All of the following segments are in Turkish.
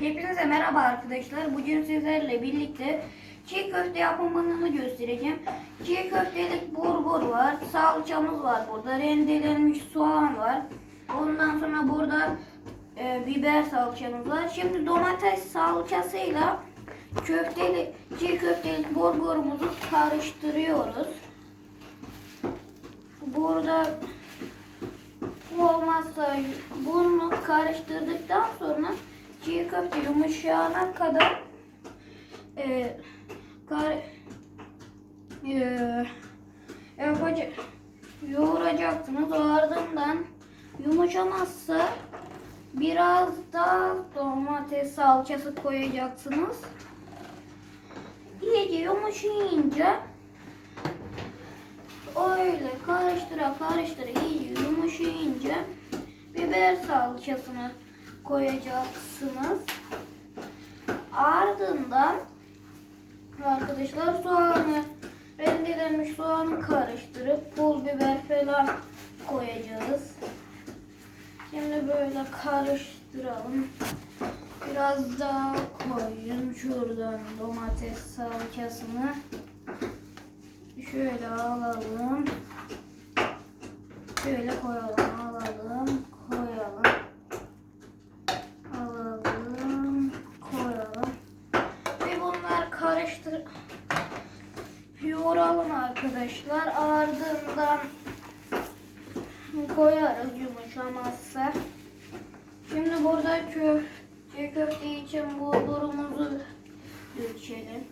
Hepinize merhaba arkadaşlar. Bugün sizlerle birlikte çiğ köfte yapımını göstereceğim. Çiğ köftelik bulgur var, salçamız var burada, rendelenmiş soğan var. Ondan sonra burada e, biber salçamız var. Şimdi domates salçasıyla köfteli, çiğ köftelik bulgurumuzu karıştırıyoruz. Burada bu olmazsa bunu karıştırdıktan sonra çiğ köfte yumuşayana kadar e, kar, e, yapacak, yoğuracaksınız. Ardından yumuşamazsa biraz da domates salçası koyacaksınız. İyice yumuşayınca öyle karıştıra karıştıra iyice yumuşayınca biber salçasını koyacaksınız. Ardından arkadaşlar soğanı rendelenmiş soğanı karıştırıp pul biber falan koyacağız. Şimdi böyle karıştıralım. Biraz daha koyun şuradan domates salçasını. Şöyle alalım. Şöyle koyalım, alalım, koyalım. Alalım, koyalım. Ve bunlar karıştır yoğuralım arkadaşlar. Ardından koyarız yumuşamazsa. Şimdi burada köfte köfte için bulgurumuzu dökelim.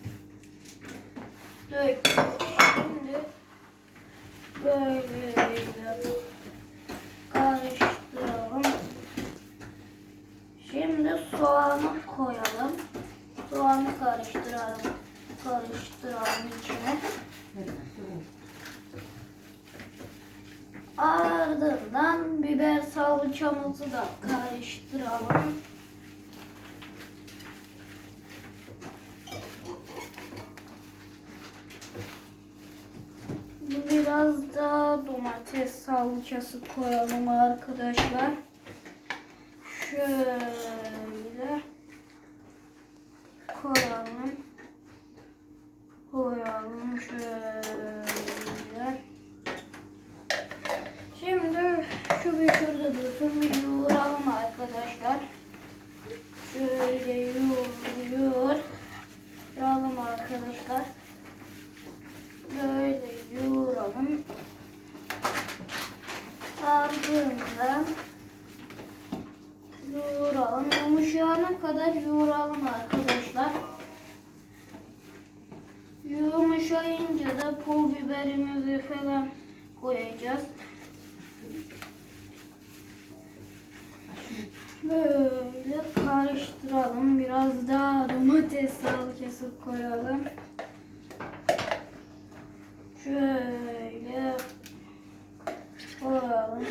Dök. Şimdi böyle karıştıralım. Şimdi soğanı koyalım. Soğanı karıştıralım. Karıştıralım içine. Ardından biber salçamızı da karıştıralım. Biraz da domates salçası koyalım arkadaşlar. Şöyle koyalım. Koyalım şöyle. Şimdi şu bir şurada dursun bir yoğuralım arkadaşlar. Şöyle yoğur, yoğur. Yoğuralım arkadaşlar. Böyle yoğuralım. Ardından yoğuralım. Yumuşayana kadar yoğuralım arkadaşlar. Yumuşayınca da pul biberimizi falan koyacağız. Böyle karıştıralım. Biraz daha domates salçası koyalım. Şöyle koyalım.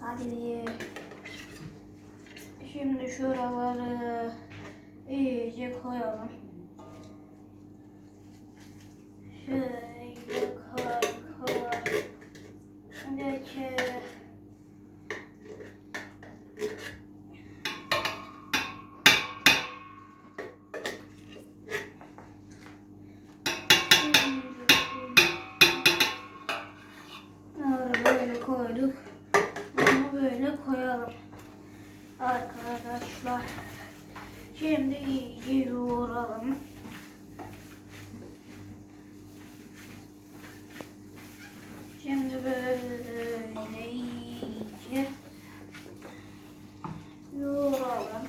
Hadi. Şimdi şuraları iyice koyalım. Yoğuralım. Şimdi böyle iyice yoğuralım.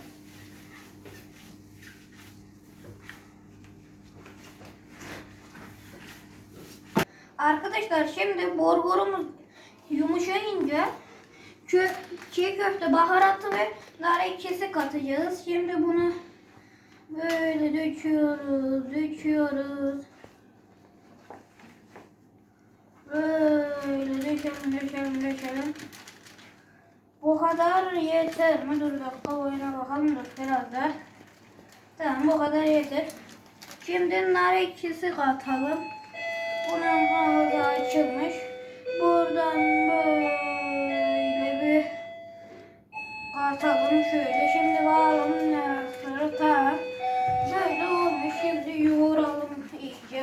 Arkadaşlar şimdi borborumuz yumuşayınca çiğ köfte baharatı ve nar ekşisi katacağız. Şimdi bunu Böyle döküyoruz, döküyoruz. Böyle dökelim, dökelim, dökelim. Bu kadar yeter mi? Dur dakika oyuna bakalım dur biraz da. Tamam bu kadar yeter. Şimdi nar ekşisi katalım. Bunun ağzı açılmış. Buradan böyle bir katalım şöyle. Şimdi bakalım ne sıra tamam.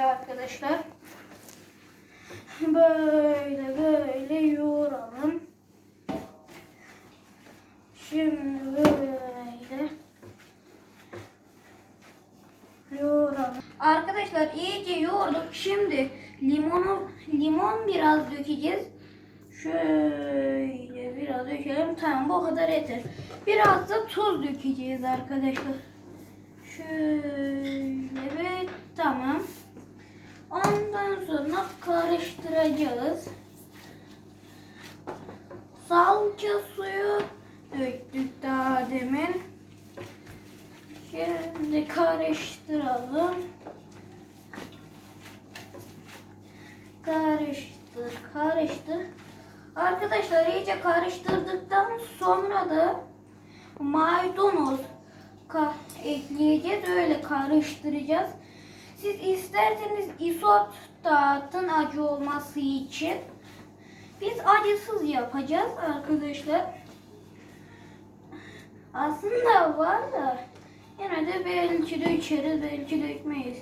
buraya arkadaşlar. Böyle böyle yoğuralım. Şimdi böyle yoğuralım. Arkadaşlar iyice yoğurduk. Şimdi limonu limon biraz dökeceğiz. Şöyle biraz dökelim. Tamam bu kadar yeter. Biraz da tuz dökeceğiz arkadaşlar. Şöyle ve tamam. Ondan sonra karıştıracağız. Salça suyu döktük daha demin. Şimdi karıştıralım. Karıştır, karıştır. Arkadaşlar iyice karıştırdıktan sonra da maydanoz ekleyeceğiz. Öyle karıştıracağız. Siz isterseniz isot da atın acı olması için. Biz acısız yapacağız arkadaşlar. Aslında var da yine de belki dökeriz belki dökmeyiz.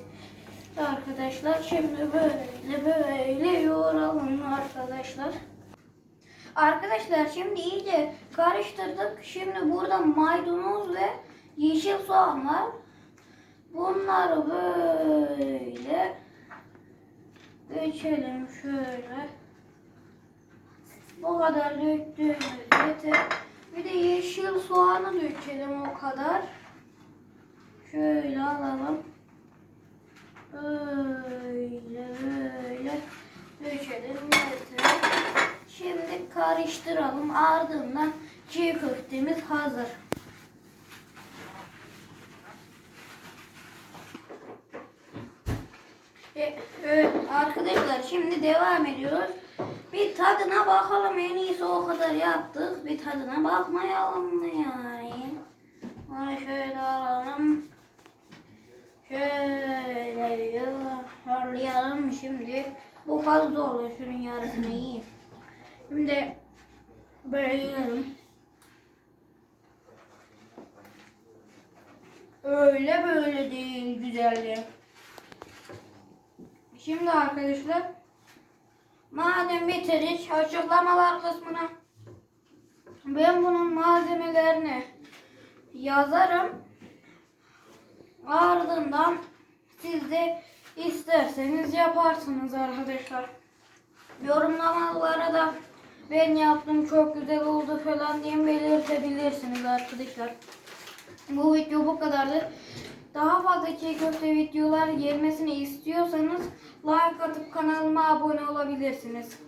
Arkadaşlar şimdi böyle böyle yoğuralım arkadaşlar. Arkadaşlar şimdi iyice karıştırdık. Şimdi burada maydanoz ve yeşil soğan var. Bunları böyle dökelim şöyle. Bu kadar döktüğümüz yeter. Bir de yeşil soğanı dökelim o kadar. Şöyle alalım. Böyle böyle dökelim yeter. Şimdi karıştıralım. Ardından çiğ köftemiz hazır. E, evet, arkadaşlar şimdi devam ediyoruz. Bir tadına bakalım en iyisi o kadar yaptık. Bir tadına bakmayalım mı yani? Bunu şöyle alalım. Şöyle yuvarlayalım şimdi. Bu fazla olur. Şunun yarısını yiyeyim. Şimdi böyle yiyelim. Öyle böyle değil güzelliği. Şimdi arkadaşlar madem bitirdik açıklamalar kısmına ben bunun malzemelerini yazarım. Ardından siz de isterseniz yaparsınız arkadaşlar. Yorumlamalara da ben yaptım çok güzel oldu falan diye belirtebilirsiniz arkadaşlar. Bu video bu kadardı. Daha fazla çiğ köfte videolar gelmesini istiyorsanız like atıp kanalıma abone olabilirsiniz.